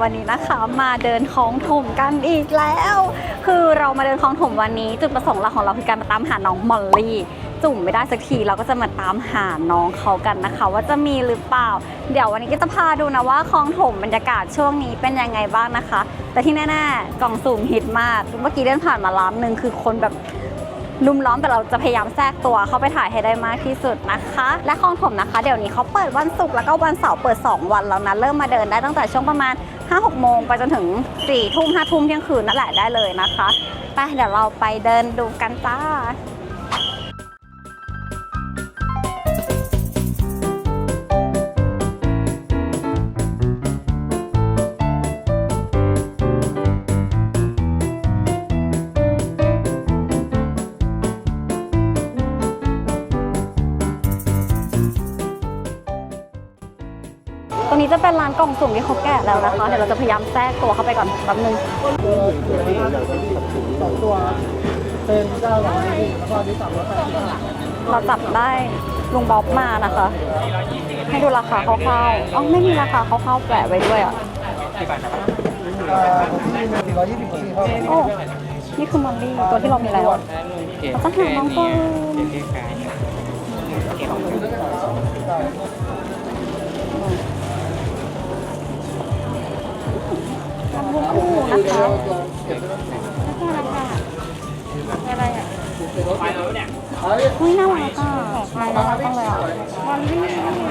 วัสดีค่ะวันนี้นะคะมาเดินคลองถมกันอีกแล้ว คือเรามาเดินคลองถมวันนี้ จุดประสงค์หลักของเราคือการมาตามหาน้องมอลลี่ จุ่มไม่ได้สักทีเราก็จะมาตามหาน้องเขากันนะคะ ว่าจะมีหรือเปล่า เดี๋ยววันนี้ก็จะพาดูนะว่าคลองถมบรรยากาศช่วงนี้เป็นยังไงบ้างนะคะ แต่ที่แน่ๆกล่องสุ่มฮิตมาก เมื่อกี้เดินผ่านมาร้านหนึ่งคือคนแบบลุมล้อมแต่เราจะพยายามแทรกตัวเข้าไปถ่ายให้ได้มากที่สุดนะคะ และคลองถมนะคะ เดี๋ยวนี้เขาเปิดวันศุกร์แล้วก็วันเสาร์เปิด 2 วันแล้วนะเริ่มมาเดินได้ตั้งแต่ช่วงประมาณ 5-6โมงไปจนถึง4ทุ่ม5ทุ่มเที่ยงคืนนั่นแหละได้เลยนะคะไปเดี๋ยวเราไปเดินดูกันจ้า ตรงนี้จะเป็นร้านกล่องสุ่มที่เขาแกะแล้วนะคะ เดี๋ยวเราจะพยายามแทรกตัวเข้าไปก่อนแป๊บนึงสองตัวเป็นเจ้าหลังนี่แล้วก็อันนี้สามร้อยแปดสิบห้าเราจับได้ลุงบ๊อบมานะคะ ให้ดูราคาคร่าวๆอ๋อไม่มีราคาคร่าวๆแปะไว้ด้วยอะเอ่อของที่สี่ร้อยยี่สิบสี่ครับโอ้นี่คือมอลลี่ตัวที่เรามีแล้วเราจะหาน้อง ก่อนน้องบูบูนะคะอะไรอะอุ้ยน่ารักอะน่ารักจังเลยอะมอลลี่มอลลี่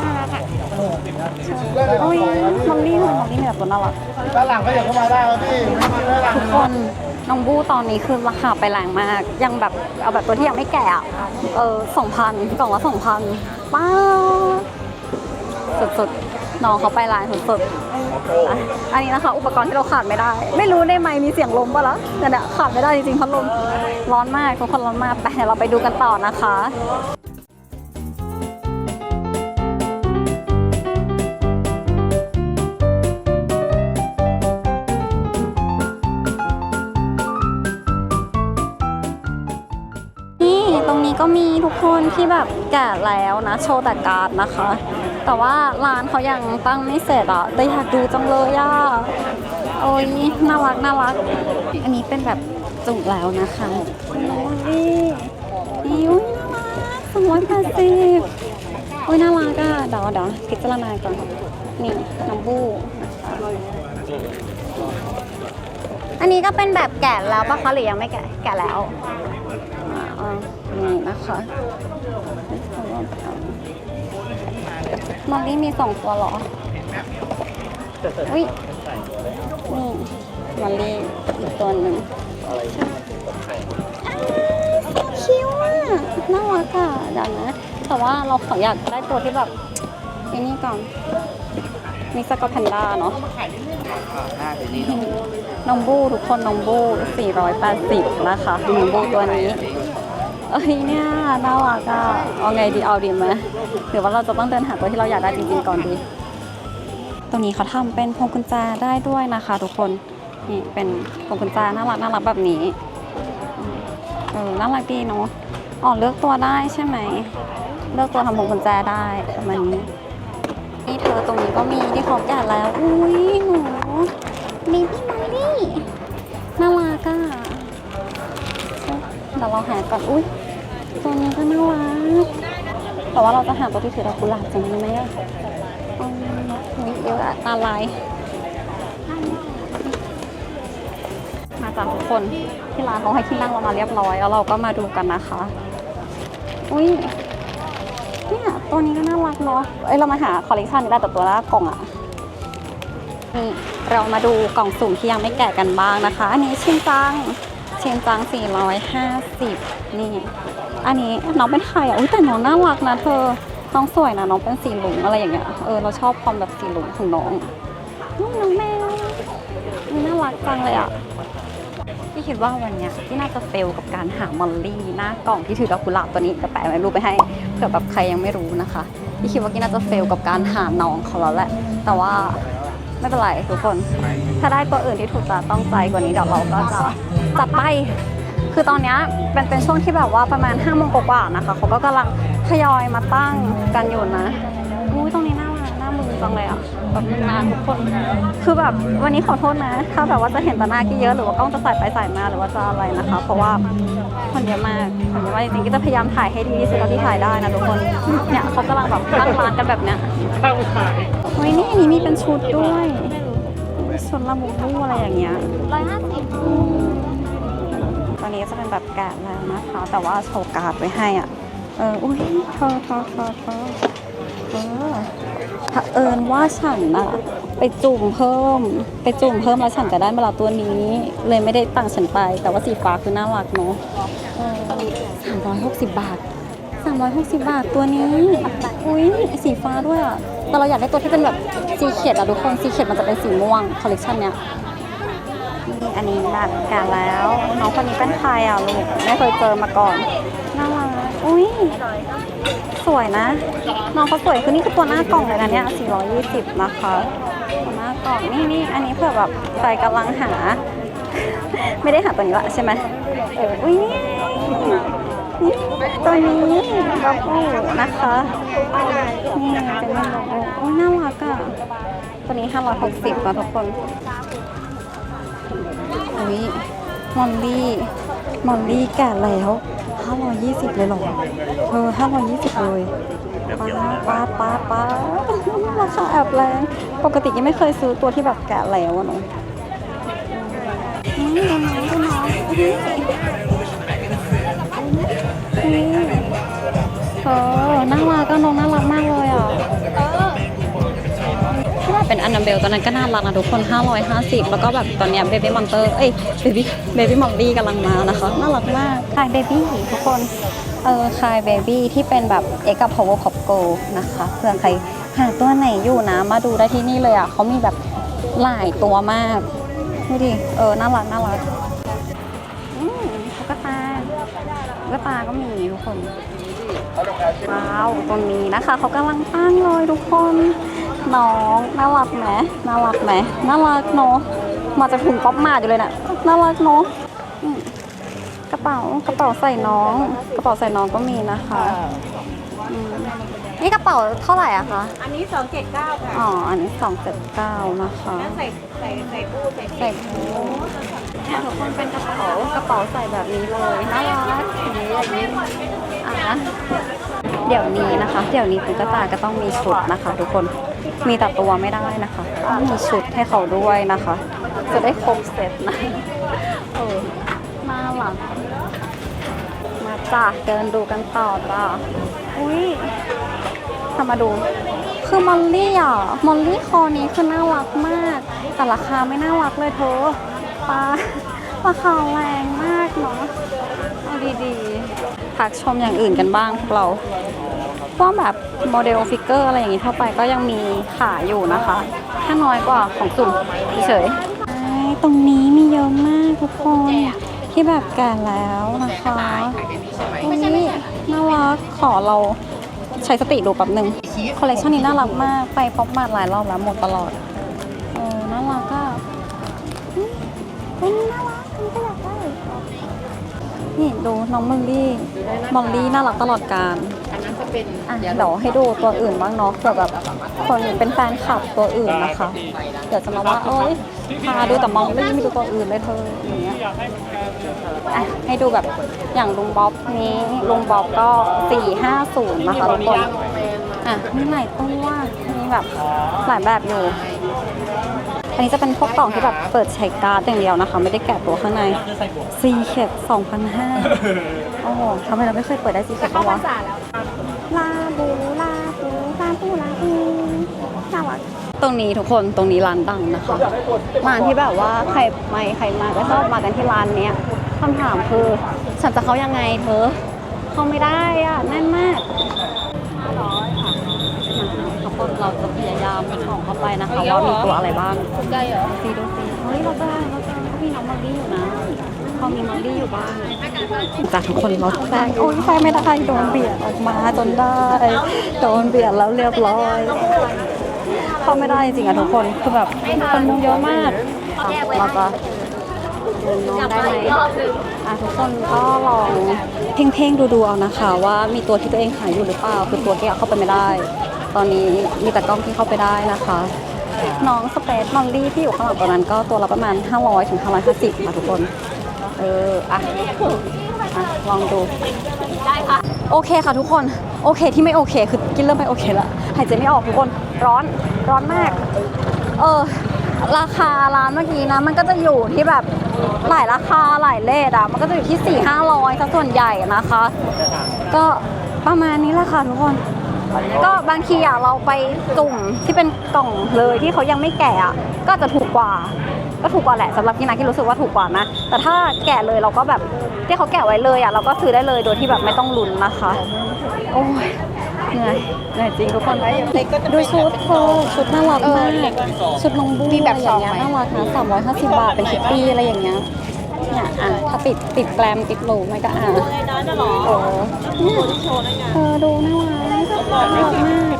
น่ารักอะโอ้ยมอลลี่มอลลี่มีแต่ตัวน่ารักด้านหลังก็อย่าเข้ามาได้ครับพี่ไม่มีด้านหลังทุกคนน้องบูตอนนี้คือราคาไปแรงมาก ยังแบบเอาแบบตัวที่ยังไม่แก่อะเออสองพันกล่องละสองพันป้าสุดๆ น้องเขาไปแรงสุดๆอะอันนี้นะคะ อุปกรณ์ที่เราขาดไม่ได้ ไม่รู้ได้ไหมมีเสียงลมปะล่ะเนี่ยเนี่ยขาดไม่ได้จริงๆพัดลมร้อนมากทุกคนร้อนมากไปเดี๋ยวเราไปดูกันต่อนะคะนี่ตรงนี้ก็มีทุกคนที่แบบแก่แล้วนะ โชว์แต่การ์ดนะคะ แต่ว่าร้านเขายังตั้งไม่เสร็จอะแต่อยากดูจังเลยอะโอ้ยน่ารักน่ารัก อันนี้เป็นแบบจุกแล้วนะคะโอ้ยอิ้วน่ารักสองร้อยแปดสิบโอ้ยน่ารักอะเดี๋ยวเดี๋ยวพิจารณาก่อนนี่น้ำบูอันนี้ก็เป็นแบบแก่แล้วปะคะหรือยังไม่แก่แก่แล้วอ่านี่นะคะ มอลลี่มีสองตัวเหรอ อุ้ยนี่มอลลี่อีกตัวหนึ่งอ้าวคิ้วอะน่ารักอะเดี๋ยวนะ แต่ว่าเราขออยากได้ตัวที่แบบไอ้นี่ก่อน มีสกอตแพนด้าเนาะน้องบูทุกคนน้องบู480 นะคะน้องบูตัวนี้ เอ้ยเนี่ยน่ารักอะเอาไงดีเอาดีไหมหรือว่าเราจะต้องเดินหาตัวที่เราอยากได้จริงๆก่อนดี ตรงนี้เขาทำเป็นพวงกุญแจได้ด้วยนะคะ ทุกคนนี่เป็นพวงกุญแจน่ารักน่ารักแบบนี้เออน่ารักดีเนาะอ๋อเลือกตัวได้ใช่ไหมเลือกตัวทำพวงกุญแจได้ประมาณนี้นี่เธอตรงนี้ก็มีที่เขาแกะแล้วอุ้ยหนูเบบี้มอลลี่น่ารักอะเดี๋ยวเราหาก่อนอุ้ย ตัวนี้ก็น่ารักแต่ว่าเราจะหาตัวที่ถือดอกกุหลาบจะมีไหมอะอืมมีเยอะตาลายมาจากทุกคนที่ร้านเขาให้ที่นั่งเรามาเรียบร้อย แล้วเราก็มาดูกันนะคะ อุ้ยเนี่ยตัวนี้ก็น่ารักเนาะเอ้ยเรามาหาคอลเลกชันนี้ได้แต่ตัวละกล่องอะนี่เรามาดูกล่องสุ่มที่ยังไม่แกะกันบ้างนะคะ อันนี้ชินจังชียงจัง 450 นี่ อันนี้น้องเป็นใครอะอุ้ยแต่น้องน่ารักนะเธอ น้องสวยนะน้องเป็นสีหลุงอะไรอย่างเงี้ย เออเราชอบความแบบสีหลุงของน้องน้องแมวนี่น่ารักจังเลยอะพี่คิดว่าวันเนี้ยที่น่าจะเฟลกับการหามอลลี่หน้ากล่องที่ถือดอกกุหลาบตัวนี้จะแปะไว้รูปไปให้เผื่อแบบใครยังไม่รู้นะคะพี่คิดว่ากี้น่าจะเฟลกับการหาน้องเขาแล้วแหละ แต่ว่าไม่เป็นไรทุกคน ถ้าได้ตัวอื่นที่ถูกตาต้องใจกว่านี้เดี๋ยวเราก็จะจัดไป คือตอนเนี้ยเป็นเป็นช่วงที่แบบว่าประมาณ5้าโมงกว่าๆนะคะเขาก็กำลังทยอยมาตั้งกันอยู่นะอุ้ยตรงนี้น่ารักมึนจังเลยอะแบบมึนนานทุกคน คือแบบวันนี้ขอโทษนะ ถ้าแบบว่าจะเห็นแต่หน้ากี่เยอะหรือว่ากล้องจะใส่ไปใส่มาหรือว่าจะอะไรนะคะ เพราะว่าคนเยอะมากคนเยอะมากจริงๆก็จะพยายามถ่ายให้ดีที่สุดเท่าที่ถ่ายได้นะทุกคน เนี่ยเขากำลังแบบตั้งร้านกันแบบเนี้ยข้าวขายเฮ้ยนี่อันนี้มีเป็นชุดด้วยชุดละมุบูอะไรอย่างเงี้ยร้อยห้าสิบ ตอนนี้จะเป็นแบบแกะแล้วนะคะ แต่ว่าโชว์การ์ดไว้ให้อะ เออ อุ้ยเธอเธอเธอเธอเออเผอิญว่าฉันน่ะไปจุ่มเพิ่ม ไปจุ่มเพิ่มแล้วฉันจะได้มาลาตัวนี้ เลยไม่ได้ตังฉันไป แต่ว่าสีฟ้าคือน่ารักเนาะสามร้อยหกสิบบาทสามร้อยหกสิบบาทตัวนี้ อุ้ยสีฟ้าด้วยอะแต่เราอยากได้ตัวที่เป็นแบบสีเขียดอะทุกคนสีเขียดมันจะเป็นสีม่วงคอลเลคชันเนี้ย นี่อันนี้แบบแก่แล้วน้องคนนี้เป็นใครอะลูกไม่เคยเจอมาก่อนน่ารักอุ้ยสวยนะ น้องเขาสวยคือนี่คือตัวหน้ากล่องเลยนะเนี่ย420 นะคะตัวหน้ากล่องนี่นี่อันนี้เพื่อแบบใครกำลังหา ไม่ได้หาตัวนี้ละใช่ไหมเอออุ้ยนี่ตัวนี้บับเบิ้ลนะคะนี่เป็นบับเบิ้ลโอ้ยน่ารักอะตัวนี้ 560นะทุกคน อุ้ยมอลลี่มอลลี่แก่แล้ว520 เลยเหรอเธอ520 เลยป้าดป้าดป้าดป้าดราคาแอบแรงปกติยังไม่เคยซื้อตัวที่แบบแก่แล้วอะเนาะอืมดูน้องดูน้องอุ้ยอุ้ยเธอน่ารักก็น้องน่ารักมากเลยอะถ้าแบบ เป็นอันนาเบลตอนนั้นก็น่ารักนะทุกคน 550 แล้วก็แบบตอนเนี้เบบี้มอนเตอร์เอ้ยเบบี้เบบี้มอลลี่กำลังมานะคะน่ารักมากคายเบบี้ทุกคนเออคายเบบี้ที่เป็นแบบเอ็กกับ power pop go นะคะเผื่อใครหาตัวไหนอยู่นะ มาดูได้ที่นี่เลยอะเขามีแบบหลายตัวมากดูดิเออน่ารักน่ารักอืมตุ๊กตาตุ๊กตาก็มีทุกคนว้าวตรงนี้นะคะเขากำลังตั้งเลยทุกคน น้องน่ารักไหมน่ารักไหมน่ารักเนาะมาจากถุงป๊อปมาร์ทอยู่เลยน่ะน่ารักเนาะอืมกระเป๋ากระเป๋าใส่น้อง กระเป๋าใส่น้องก็มีนะคะอืมนี่กระเป๋าเท่าไหร่อะคะ อันนี้สองเจ็ดเก้าค่ะ อ๋อ อันนี้สองเจ็ดเก้านะคะใส่ใส่ใส่บูทใส่ใส่บูเนี่ยทุกคนเป็นกระเป๋ากระเป๋าใส่แบบนี้เลยน่ารักอย่างนี้อย่างนี้อะเดี๋ยวนี้นะคะ เดี๋ยวนี้ตุ๊กตาก็ต้องมีชุดนะคะ ทุกคน มีแต่ตัวไม่ได้นะคะต้องมีชุดให้เขาด้วยนะคะ จะได้ครบเซตนะเออน่ารักมาจ้ะเดินดูกันต่อจ้ะอุ้ยทำมาดู คือมอลลี่อะมอลลี่คอนี้คือน่ารักมาก แต่ราคาไม่น่ารักเลยเธอปาราคาแรงมากเนาะเอาดีๆพักชมอย่างอื่นกันบ้างพวกเรา พวกแบบโมเดลฟิกเกอร์อะไรอย่างงี้ทั่วไปก็ยังมีขายอยู่นะคะ ถ้าน้อยกว่าของสุ่มเฉยตรงนี้มีเยอะมากทุกคนที่แบบแก่แล้วนะคะอุ้ยน่ารักขอเราใช้สติดูแป๊บหนึ่งคอลเลคชันนี้น่ารักมาก ไปพบมาหลายรอบแล้วหมดตลอดเออน่ารักอะอืมเฮ้ยนี่น่ารักอันนี้ก็อยากได้นี่ดูน้องมอลลี่มอลลี่น่ารักตลอดการ อันนั้นจะเป็นอะเดี๋ยวให้ดูตัวอื่นบ้างเนาะเผื่อแบบคนเป็นแฟนคลับตัวอื่นนะคะ เดี๋ยวจะมาว่าเอ้ยพาดูแต่มองลี่ไม่ดูตัวอื่นเลยเธออย่างเงี้ยอะให้ดูแบบอย่างลุงบ๊อบนี้ลุงบ๊อบก็ 450นะคะทุกคนอะมีหลายตัวมีแบบหลายแบบอยู่อันนี้จะเป็นพวกกล่องที่แบบเปิดใช้การ์ดอย่างเดียวนะคะ ไม่ได้แกะตัวข้างในซีเข็ด2,500โอ้โหทำไมเราไม่เคยเปิดได้ซีเข็ดบ้างวะ ตรงนี้ทุกคนตรงนี้ร้านดังนะคะร้านที่แบบว่าใครไม่ใครมาก็ชอบมากันที่ร้านเนี้ยคำถามคือฉันจะเข้ายังไงเธอเข้าไม่ได้อะแน่นมากทุกคนเราจะพยายามส่องเข้าไปนะคะว่ามีตัวอะไรบ้างได้เหรอซีดูซีเฮ้ยเราจะเราจะเขามีน้องมอลลี่อยู่นะเขามีมอลลี่อยู่บ้างจากทุกคนเราแซงโอ้ยแซงไม่ได้โดนเบียดออกมาจนได้ โดนเบียดแล้วเรียบร้อย เข้าไม่ได้จริงๆอะทุกคนคือแบบคนมุงเยอะมากอะเราจะดูน้องได้ไหมอะทุกคนก็ลองเพ่งๆดูๆเอานะคะ ว่ามีตัวที่ตัวเองขายอยู่หรือเปล่าคือตัวที่เข้าไปไม่ได้ ตอนนี้มีแต่กล้องที่เข้าไปได้นะคะ น้องสเปซมอลลี่ที่อยู่ข้างหลังตอนนั้นก็ตัวละประมาณ 500ถึง550ค่ะทุกคน เอออะอะลองดูได้ค่ะโอเคค่ะทุกคน โอเคที่ไม่โอเค คือกินเริ่มไม่โอเคละหายใจไม่ออกทุกคนร้อน ร้อนมาก เออ ราคาร้านเมื่อกี้นะ มันก็จะอยู่ที่แบบหลายราคาหลายเลทอะมันก็จะอยู่ที่4ี่ห้าร้อยซะส่วนใหญ่นะคะ ก็ประมาณนี้แหละค่ะทุกคน ก็บางทีอะเราไปจุ่มที่เป็นกล่องเลยที่เขายังไม่แกะอะก็จะถูกกว่า ก็ถูกกว่าแหละสำหรับพี่นะที่รู้สึกว่าถูกกว่านะ แต่ถ้าแกะเลยเราก็แบบที่เขาแกะไว้เลยอะเราก็ซื้อได้เลยโดยที่แบบไม่ต้องลุ้นนะคะ โอ้ย เหนื่อยเหนื่อยจริงทุกคน ดูชุดเธอชุดน่ารักมาก ชุดลงบูมีแบบอะไรอย่างเงี้ยสองไหมน่ารักนะสามร้อยห้าสิบบาทเป็นคิตตี้อะไรอย่างเงี้ยเนี่ยอะถ้าติดติดแกรมติดโหลไม่ก็อะไอ้น้อยน่ะหรอเออเนี่ยเธอดูน่ารักน่ารักมาก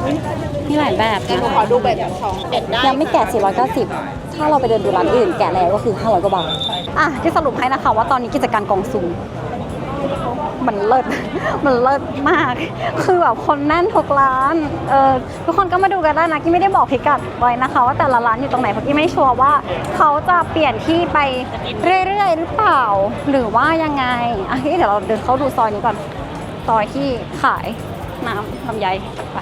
มีหลายแบบเดี๋ยวหนูนะขอดูแบบสองเด็ดได้ยังไม่แกะ 490 ถ้าเราไปเดินดูร้านอื่นแกะแล้วก็คือ 500 กว่าบาท อะที่สรุปให้นะคะว่าตอนนี้กิจการกองซุม มันเลิศ มันเลิศมาก คือแบบคนแน่นทุกร้าน เออทุกคนก็มาดูกันได้นะกี้ไม่ได้บอกพิกัดไว้นะคะ ว่าแต่ละร้านอยู่ตรงไหนเพราะกี้ไม่ชัวร์ว่า เขาจะเปลี่ยนที่ไปเรื่อยๆ หรือเปล่า หรือว่ายังไงอะเดี๋ยวเราเดินเข้าดูซอยนี้ก่อน ซอยที่ขายน้ำลำไยไป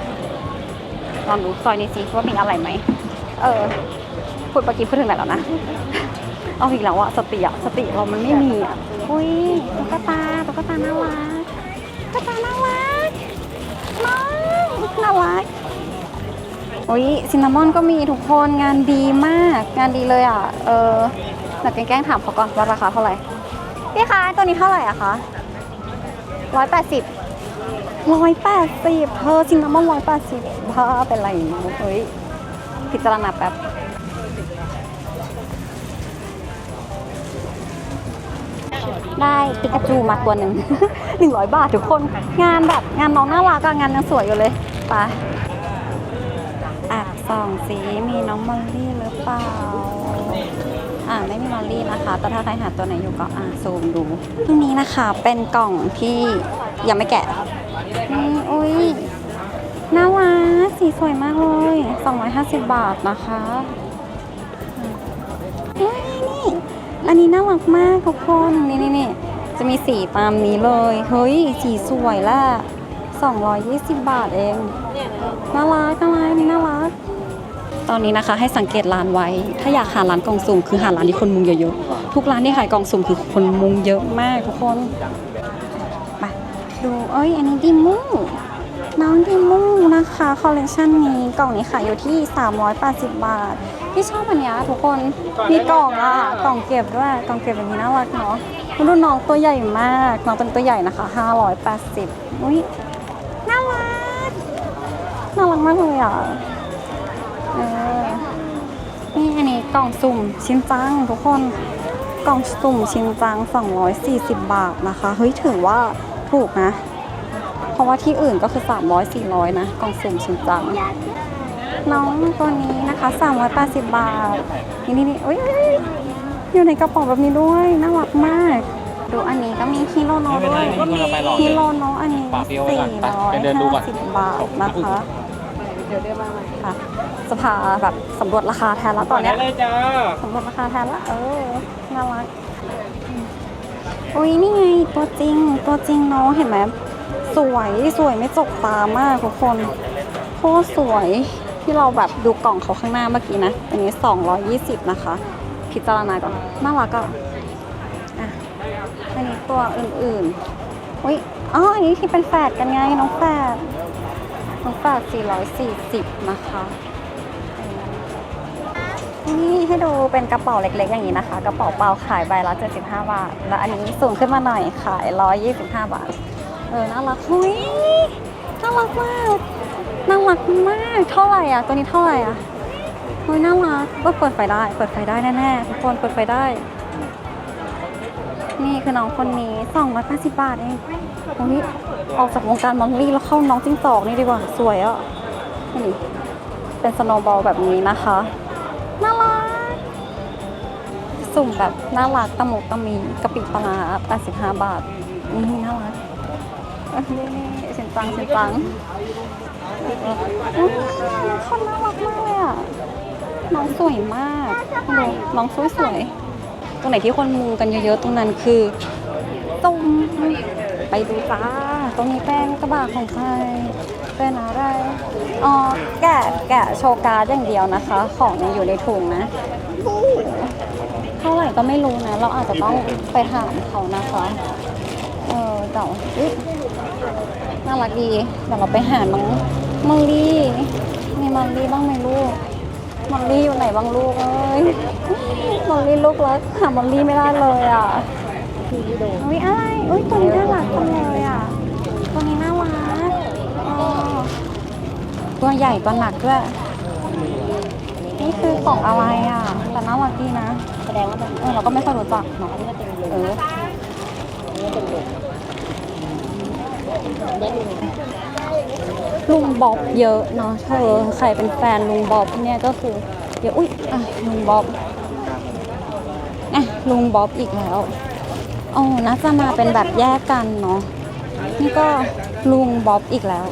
ลองดูซอยนี้สิว่ามีอะไรไหม เออพูดเมื่อกี้พูดถึงไหนแล้วนะ เอาอีกแล้วอะสติอะสติเรามันไม่มีอะอุ้ยตุ๊กตา กตาน่ารักตุ๊กตาน่ารักน้องน่ารักอุ้ยซินนามอนก็มีทุกคนงานดีมากงานดีเลยอะเออเดี๋ยวแกล้งถามเขาก่อนว่าราคาเท่าไหร่พี่คะตัวนี้เท่าไหร่อะคะร้อยแปดสิบร้อยแปดสิบเธอซินนามอนร้อยแปดสิบบ้าเป็นไรเนี่ยเฮ้ยพิจารณาแป๊บ ได้ปิกาจูมาตัวหนึ่งหนึ่งร้อยบาททุกคน งานแบบงานน้องน่ารักอะงานยังสวยอยู่เลยไปอะสองสีมีน้องมอลลี่หรือเปล่า อ่าไม่มีมอลลี่นะคะ แต่ถ้าใครหาตัวไหนอยู่ก็อ่าซูมดูที่นี้นะคะเป็นกล่องที่ยังไม่แกะนี่อุ้ยน่ารักสีสวยมากเลย 250 บาทนะคะ อันนี้น่ารักมากทุกคนนี่นี่นี่จะมีสีตามนี้เลย เฮ้ย สีสวยละ220 บาทเองน่ารักน่ารักนนี่น่ารัก ตอนนี้นะคะให้สังเกตร้านไว้ ถ้าอยากหาร้านกล่องสุ่มคือหาร้านที่คนมุงเยอะๆ ทุกร้านที่ขายกล่องสุ่มคือคนมุงเยอะมากทุกคนไปดูเอ้ย อันนี้ดิมูน้องดิมูนะคะคอลเลคชันนี้กล่องนี้ขายอยู่ที่ 380 บาท ที่ชอบอันเนี้ยทุกคนมีกล่องอะกล่องเก็บด้วยกล่องเก็บแบบนี้น่ารักเนาะดูน้องตัวใหญ่มากน้องเป็นตัวใหญ่นะคะ 580อุ้ยน่ารักน่ารักมากเลยอะเออนี่อันนี้กล่องสุ่มชินจังทุกคนกล่องสุ่มชินจัง 240 บาทนะคะเฮ้ยถือว่าถูกนะ เพราะว่าที่อื่นก็คือ 300 400 นะ กล่องสุ่มชินจัง น้องตัวนี้นะคะ380 บาท นี่นี่นี่เอ้ยเอ้ยอยู่ในกระเป๋าแบบนี้ด้วยน่ารักมาก ดูอันนี้ก็มีฮิโรโนด้วยฮิโรโนอันนี้ฝากพี่เอาไว้ก่อนไปไปเดินดูก่อน450บาทนะคะเดี๋ยวเดินมาใหม่ค่ะสภาแบบสำรวจราคาแทนแล้วตอนเนี้ยเลยจ้าสำรวจราคาแทนละเออน่ารักอุ้ยนี่ไงตัวจริงตัวจริงน้องเห็นไหมสวยสวยไม่จกตามากทุกคนโคตรสวย ที่เราแบบดูกล่องเขาข้างหน้าเมื่อกี้นะ อันนี้ 220 นะคะ พิจารณาก่อนน่ารักอะอะอันนี้ตัวอื่นๆอุ้ยอ๋ออันนี้ที่เป็นแฝดกันไง น้องแฝดน้องแฝด440 นะคะนี่ให้ดูเป็นกระเป๋าเล็กๆ อย่างนี้นะคะ กระเป๋าเปล่าขายใบละ75 บาท แล้วอันนี้สูงขึ้นมาหน่อยขาย 125 บาท เออ น่ารัก หุยน่ารักมาก น่ารักมากเท่าไหร่อะ ตัวนี้เท่าไหร่อะเฮ้ยน่ารักก็เปิดไฟได้ เปิดไฟได้แน่ๆทุกคนเปิดไฟได้ นี่คือน้องคนนี้280บบาทเองโอ้ยออกจากวงการมอลลี่แล้วเข้าน้องจิ้งจอกนี่ดีกว่า สวยอะนี่เป็นสโนว์บอลแบบนี้นะคะ น่ารัก สุ่มแบบน่ารักตะมุตะมีกะปิปลาร้า85บาท นี่น่ารักเอ้นี่นี่เสียงตังเสียงตัง อุ๊ยคนน่ารักมากเลยอะ น้องสวยมากดูน้องสวยสวยๆตรงไหนที่คนมุงกันเยอะๆ ตรงนั้นคือตรงไปดูจ้า ตรงนี้เป็นกระบะของใครเป็นอะไร อ๋อ แกะ แกะโชว์การ์ดอย่างเดียวนะคะ ของยังอยู่ในถุงนะหูเท่าไหร่ก็ไม่รู้นะ เราอาจจะต้องไปถามเขานะคะ เออแต่ว่าอุ๊ยน่ารักดี เดี๋ยวเราไปหาน้อง มอลลี่มีมอลลี่บ้างไหมลูกมอลลี่อยู่ไหนบ้างลูกเอ้ยมอลลี่ลูกรักหามอลลี่ไม่ได้เลยอะอุ้ยอะไรอุ้ยตัวนี้น่ารักจังเลยอะตัวนี้น่ารักตัวใหญ่ตัวหนักด้วยนี่คือของอะไรอะแต่น่ารักดีนะแสดงว่าเป็นเออเราก็ไม่ค่อยรู้จักเนาะเออได้ดู ลุงบ๊อบเยอะเนาะเธอใครเป็นแฟนลุงบ๊อบเนี่ยก็คือเดี๋ยวอุ้ยอะลุงบ๊อบอะลุงบ๊อบอีกแล้วอ๋อน่าจะมาเป็นแบบแยกกันเนาะนี่ก็ลุงบ๊อบอีกแล้ว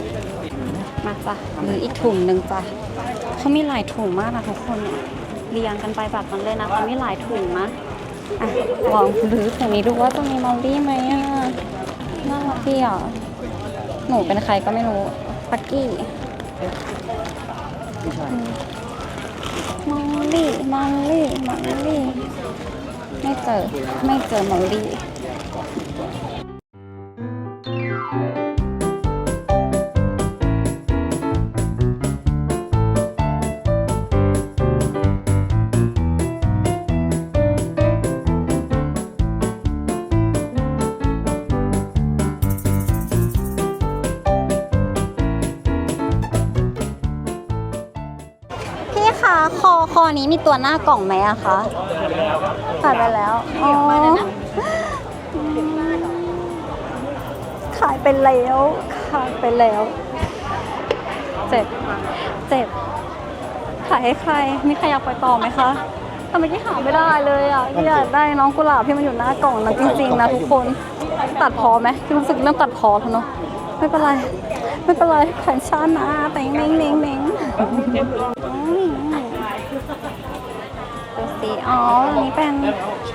มาจ้ะหรืออีกถุงหนึ่งจ้ะเขามีหลายถุงมากนะทุกคนเนี่ยเรียงกันไปแบบนั้นเลยนะเขามีหลายถุงนะอะลองหรือถุงนี้ดูว่าจะมีมอลลี่ไหมอะน่ารักดีอะ หนูเป็นใครก็ไม่รู้ปักกี้มอลลี่มอลลี่มอลลี่ ไม่เจอ ไม่เจอมอลลี่ นี้มีตัวหน้ากล่องไหมอะคะขายไปแล้ว อ๋อ ขายไปแล้วขายไปแล้ว เจ็บ เจ็บ ขายให้ใคร มีใครอยากไปต่อไหมคะทำไมที่หาไม่ได้เลยอะที่อยากได้น้องกุหลาบที่มันอยู่หน้ากล่องนะจริงๆนะทุกคน ตัดพอไหมที่รู้สึกเริ่มตัดพอแล้วเนาะ ไม่เป็นไร ไม่เป็นไรแขนชานะแต่งเน่งเน่งเน่ง ดูสิอ๋ออันนี้เป็น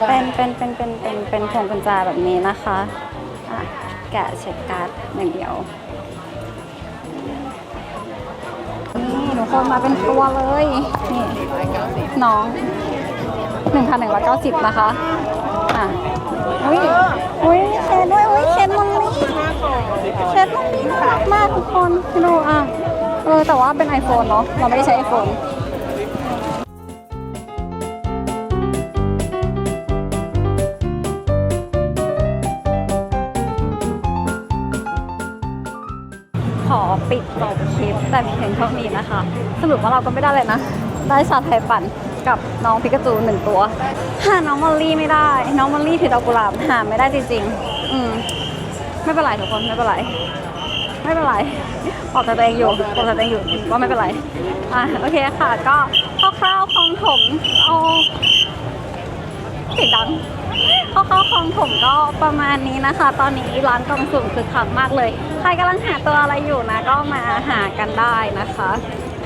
เป็นเป็นเป็นเป็นเป็นเป็นพวงกุญแจแบบนี้นะคะอะแกะเช็คการ์ดอย่างเดียวนี่ทุกคนมาเป็นตัวเลยนี่น้อง1,190นะคะอะอุ้ยอุ้ยเชนด้วยอุ้ยเชนมอนนี่เชนมอนนี่น่ารักมากทุกคนดูอะเออแต่ว่าเป็น iPhone เนาะเราไม่ได้ใช้ iPhone แต่เพียงเท่านี้นะคะ สรุปว่าเราก็ไม่ได้เลยนะ ได้ชาไทยปั่นกับน้องพิกาจูหนึ่งตัว หาน้องมอลลี่ไม่ได้ น้องมอลลี่ถือดอกกุหลาบหาไม่ได้จริงๆ อืม ไม่เป็นไรทุกคนไม่เป็นไร ไม่เป็นไรบอกกับตัวเองอยู่บอกกับตัวเองอยู่ว่าไม่เป็นไร อะโอเคค่ะ ก็คร่าวๆคลองถมเอาเสียงดังคร่าวๆคลองถมก็ประมาณนี้นะคะ ตอนนี้ร้านกองสุ่มคือคักมากเลย ใครกำลังหาตัวอะไรอยู่นะก็มาหากันได้นะคะ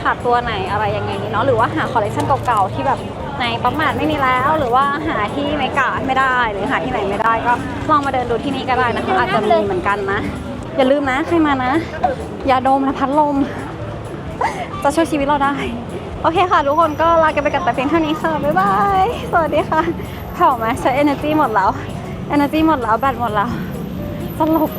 ขาดตัวไหนอะไรยังไงนี้เนาะหรือว่าหาคอลเลคชันเก่าๆที่แบบในประมาทไม่มีแล้ว หรือว่าหาที่ไม่กาไม่ได้ หรือหาที่ไหนไม่ได้ก็ลองมาเดินดูที่นี่ก็ได้นะคะอาจจะมีเหมือนกันนะ อย่าลืมนะใครมานะอย่าดมและพัดลมจะช่วยชีวิตเราได้ โอเคค่ะ ทุกคนก็ลากันไปกันแต่เพียงเท่านี้ค่ะ บ๊ายบาย สวัสดีค่ะแผ่วไหมใช้ energy หมดแล้ว energy หมดแล้วแบตหมดแล้วสลบ